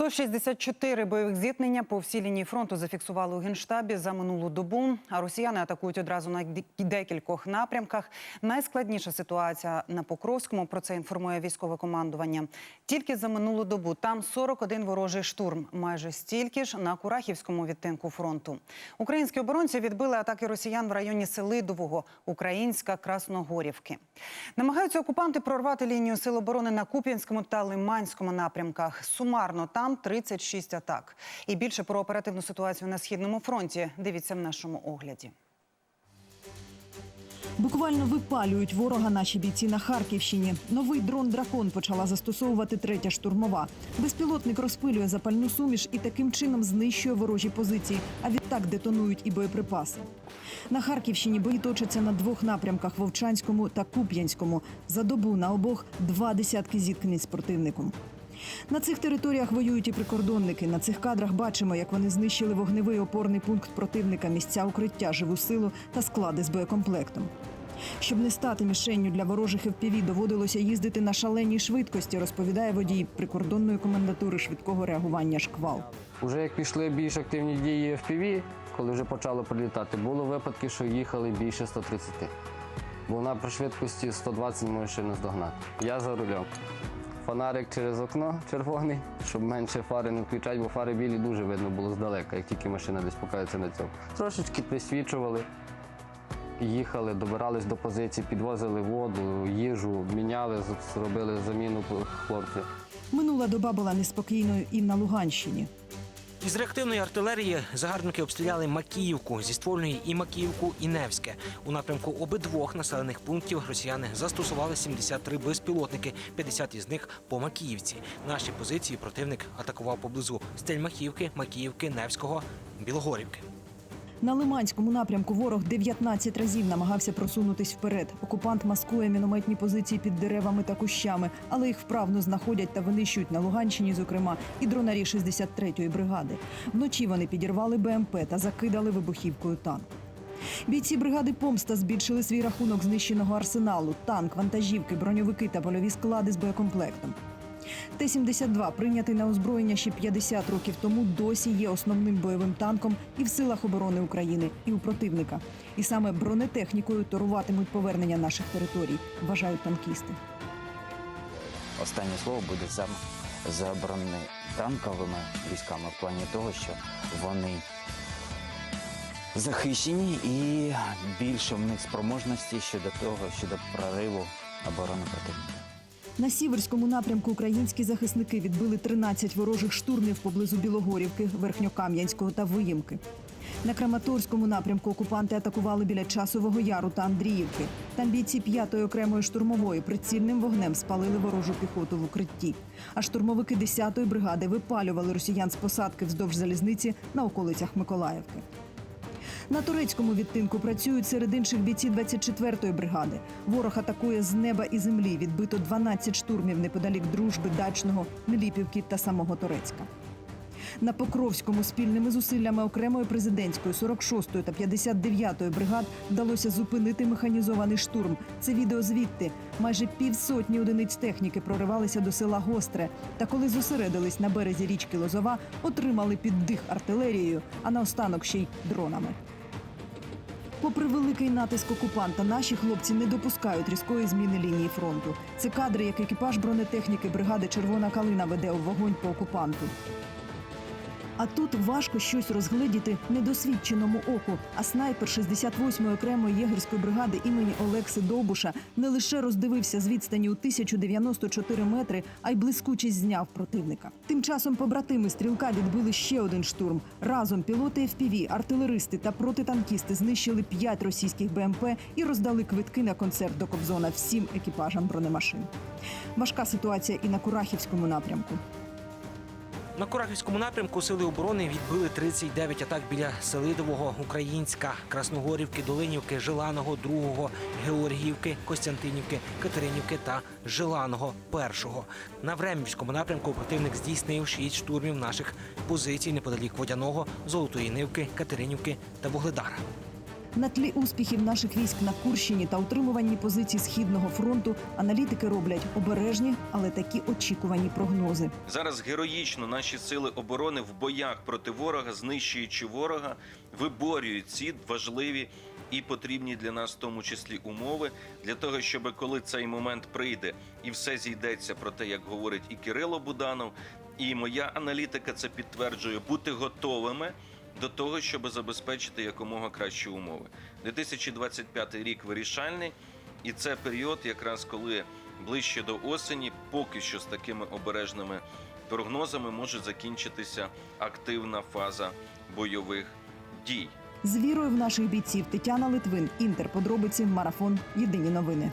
164 бойових зіткнення по всій лінії фронту зафіксували у генштабі за минулу добу. А росіяни атакують одразу на декількох напрямках. Найскладніша ситуація на Покровському. Про це інформує військове командування. Тільки за минулу добу там 41 ворожий штурм. Майже стільки ж на Курахівському відтинку фронту. Українські оборонці відбили атаки росіян в районі Селидового, Українська, Красногорівки. Намагаються окупанти прорвати лінію сил оборони на Куп'янському та Лиманському напрямках. Сумарно там 36 атак. І більше про оперативну ситуацію на східному фронті. Дивіться в нашому огляді. Буквально випалюють ворога наші бійці на Харківщині. Новий дрон дракон почала застосовувати третя штурмова. Безпілотник розпилює запальну суміш і таким чином знищує ворожі позиції. А відтак детонують і боєприпаси. На Харківщині бої точаться на двох напрямках Вовчанському та Куп'янському. За добу на обох два десятки зіткнень з противником. На цих територіях воюють і прикордонники. На цих кадрах бачимо, як вони знищили вогневий опорний пункт противника, місця укриття, живу силу та склади з боєкомплектом. Щоб не стати мішенню для ворожих ФПВ, доводилося їздити на шаленій швидкості, розповідає водій прикордонної комендатури швидкого реагування «Шквал». Уже як пішли більш активні дії FPV, коли вже почало прилітати, було випадки, що їхали більше 130. Бо на при швидкості 120 не можеш ще не здогнати. Я за рулем. Фонарик через окно червоний, щоб менше фари не включати, бо фари білі дуже видно було здалека, як тільки машина десь покається на цьому. Трошечки присвічували, їхали, добирались до позиції, підвозили воду, їжу, міняли, зробили заміну хлопців. Минула доба була неспокійною і на Луганщині. Із реактивної артилерії загарбники обстріляли Макіївку зі ствольної і Макіївку, і Невське. У напрямку обидвох населених пунктів росіяни застосували 73 безпілотники, 50 із них по Макіївці. Наші позиції противник атакував поблизу Стельмахівки, Макіївки, Невського, Білогорівки. На Лиманському напрямку ворог 19 разів намагався просунутись вперед. Окупант маскує мінометні позиції під деревами та кущами, але їх вправно знаходять та винищують на Луганщині, зокрема, і дронарі 63-ї бригади. Вночі вони підірвали БМП та закидали вибухівкою танк. Бійці бригади Помста збільшили свій рахунок знищеного арсеналу, танк, вантажівки, броньовики та польові склади з боєкомплектом. Т-72, прийнятий на озброєння ще 50 років тому, досі є основним бойовим танком і в силах оборони України, і у противника. І саме бронетехнікою торуватимуть повернення наших територій, вважають танкісти. Останнє слово буде за, за бронетанковими військами в плані того, що вони захищені і більше в них спроможності щодо того, щодо прориву оборони противника. На сіверському напрямку українські захисники відбили 13 ворожих штурмів поблизу Білогорівки, Верхньокам'янського та Виїмки. На Краматорському напрямку окупанти атакували біля Часового Яру та Андріївки. Там бійці 5-ї окремої штурмової прицільним вогнем спалили ворожу піхоту в укритті. А штурмовики 10-ї бригади випалювали росіян з посадки вздовж залізниці на околицях Миколаївки. На турецькому відтинку працюють серед інших бійці 24-ї бригади. Ворог атакує з неба і землі. Відбито 12 штурмів неподалік дружби, дачного, Меліпівки та самого Турецька. На Покровському спільними зусиллями окремої президентської 46-ї та 59-ї бригад вдалося зупинити механізований штурм. Це відео звідти. Майже півсотні одиниць техніки проривалися до села Гостре. Та коли зосередились на березі річки Лозова, отримали піддих артилерією, а наостанок ще й дронами. Попри великий натиск окупанта, наші хлопці не допускають різкої зміни лінії фронту. Це кадри, як екіпаж бронетехніки бригади Червона калина веде у вогонь по окупанту. А тут важко щось розгледіти недосвідченому оку. А снайпер 68-ї окремої єгерської бригади імені Олекси Довбуша не лише роздивився з відстані у 1094 метри, а й блискучість зняв противника. Тим часом побратими стрілка відбили ще один штурм. Разом пілоти FPV, артилеристи та протитанкісти знищили п'ять російських БМП і роздали квитки на концерт до Кобзона всім екіпажам бронемашин. Важка ситуація і на Курахівському напрямку. На Курахівському напрямку сили оборони відбили 39 атак біля Селидового, Українська, Красногорівки, Долинівки, Жиланого, Другого, Георгіївки, Костянтинівки, Катеринівки та Жиланого першого. На Времівському напрямку противник здійснив 6 штурмів наших позицій неподалік Водяного, Золотої Нивки, Катеринівки та Вугледара. На тлі успіхів наших військ на Курщині та утримуванні позицій східного фронту аналітики роблять обережні, але такі очікувані прогнози. Зараз героїчно наші сили оборони в боях проти ворога, знищуючи ворога, виборюють ці важливі і потрібні для нас, в тому числі, умови для того, щоб коли цей момент прийде і все зійдеться про те, як говорить і Кирило Буданов, і моя аналітика це підтверджує, бути готовими. До того, щоб забезпечити якомога кращі умови, 2025 рік вирішальний, і це період, якраз коли ближче до осені, поки що з такими обережними прогнозами може закінчитися активна фаза бойових дій. З вірою в наших бійців Тетяна Литвин, Інтер. Подробиці. Марафон. Єдині новини.